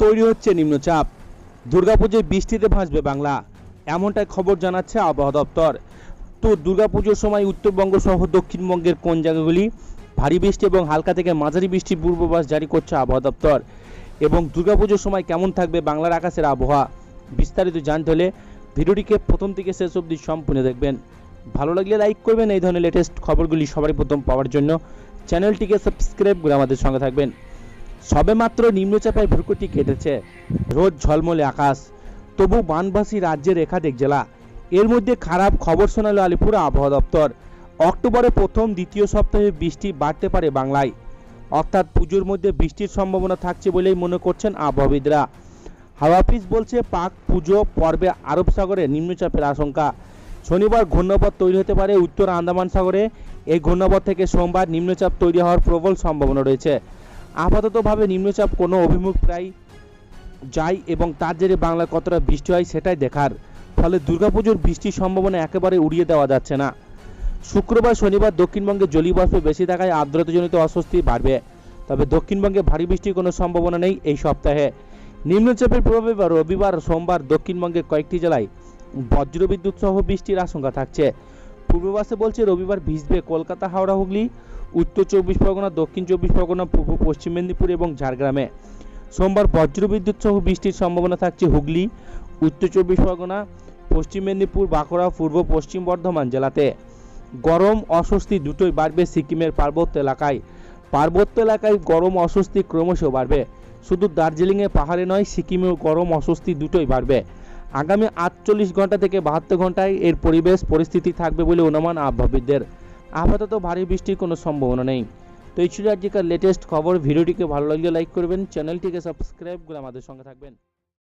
তৈরি হচ্ছে নিম্নচাপ। দুর্গাপুজোয় বৃষ্টিতে ভাসবে বাংলা, এমনটাই খবর জানাচ্ছে আবহাওয়া দপ্তর। তো দুর্গাপুজোর সময় উত্তরবঙ্গ সহ দক্ষিণবঙ্গের কোন জায়গাগুলি ভারী বৃষ্টি এবং হালকা থেকে মাঝারি বৃষ্টির পূর্বাভাস জারি করছে আবহাওয়া দপ্তর? এবং দুর্গাপুজোর সময় কেমন থাকবে বাংলার আকাশের আবহাওয়া? বিস্তারিত জানতে হলে ভিডিওটিকে প্রথম থেকে শেষ অবধি সম্পূর্ণ দেখবেন। ভালো লাগলে লাইক করবেন, এই ধরনের লেটেস্ট খবরগুলি সবারই প্রথম পাওয়ার জন্য। চ্যানেলটিকে সাবস্ক্রাইব করে আমাদের সঙ্গে থাকবেন। সবেমাত্র নিম্নচাপের ভ্রুকুটি কেটেছে। রোজ ঝলমলে আকাশ। তবু বানবাসী রাজ্যের একাধিক জেলা। এর মধ্যে খারাপ খবর শোনালো আলিপুর আবহাওয়া দপ্তর। অক্টোবরে প্রথম দ্বিতীয় সপ্তাহে বৃষ্টি বাড়তে পারে বাংলায়। অর্থাৎ পুজোর মধ্যে বৃষ্টির সম্ভাবনা থাকছে বলেই মনে করছেন আবহাওয়িদরা হাওয়া অফিস বলছে, পাক পুজো পর্বে আরব সাগরে নিম্নচাপের আশঙ্কা। শনিবার ঘূর্ণাবর্ত তৈরি হতে পারে উত্তর আন্দামান সাগরে। এই ঘূর্ণাবর্ত থেকে সোমবার নিম্নচাপ তৈরি হওয়ার প্রবল সম্ভাবনা রয়েছে। আপাততভাবে নিম্নচাপ কোনো অভিমুখ প্রায় যায় এবং তার জেরে বাংলায় কতটা বৃষ্টি হয় সেটাই দেখার। ফলে দুর্গাপুজোর বৃষ্টির সম্ভাবনা একেবারে উড়িয়ে দেওয়া যাচ্ছে না। শুক্রবার, শনিবার দক্ষিণবঙ্গে জলীয়বাষ্প বেশি থাকায় আর্দ্রতাজনিত অস্বস্তি বাড়বে। তবে দক্ষিণবঙ্গে ভারী বৃষ্টির কোনো সম্ভাবনা নেই এই সপ্তাহে। নিম্নচাপের প্রভাবে রবিবার, সোমবার দক্ষিণবঙ্গের কয়েকটি জেলায় বজ্রবিদ্যুৎ সহ বৃষ্টির আশঙ্কা থাকছে। পূর্বাভাসে বলছে রবিবার ভিজবে কলকাতা, হাওড়া, হুগলি উত্তর চব্বিশ পরগনা, দক্ষিণ চব্বিশ পরগনা, পূর্ব পশ্চিম মেদিনীপুর এবং ঝাড়গ্রামে। সোমবার বজ্রবিদ্যুৎ সহ বৃষ্টির সম্ভাবনা থাকছে হুগলি, উত্তর চব্বিশ পরগনা, পশ্চিম মেদিনীপুর, বাঁকুড়া, পূর্ব পশ্চিম বর্ধমান জেলাতে। গরম, অস্বস্তি দুটোই বাড়বে সিকিমের পার্বত্য এলাকায়। পার্বত্য এলাকায় গরম, অস্বস্তি ক্রমশ বাড়বে। শুধু দার্জিলিংয়ে পাহাড়ে নয়, সিকিমেও গরম, অস্বস্তি দুটোই বাড়বে। আগামী আটচল্লিশ ঘণ্টা থেকে বাহাত্তর ঘন্টায় এর পরিবেশ, পরিস্থিতি থাকবে বলে অনুমান আবহাওয়িদদের আপাতত ভারী বৃষ্টির কোনো সম্ভাবনা নেই। তো এই ছিল আজকের লেটেস্ট খবর। ভিডিওটিকে ভালো লাগলে লাইক করবেন। চ্যানেলটিকে সাবস্ক্রাইব করে আমাদের সঙ্গে থাকবেন।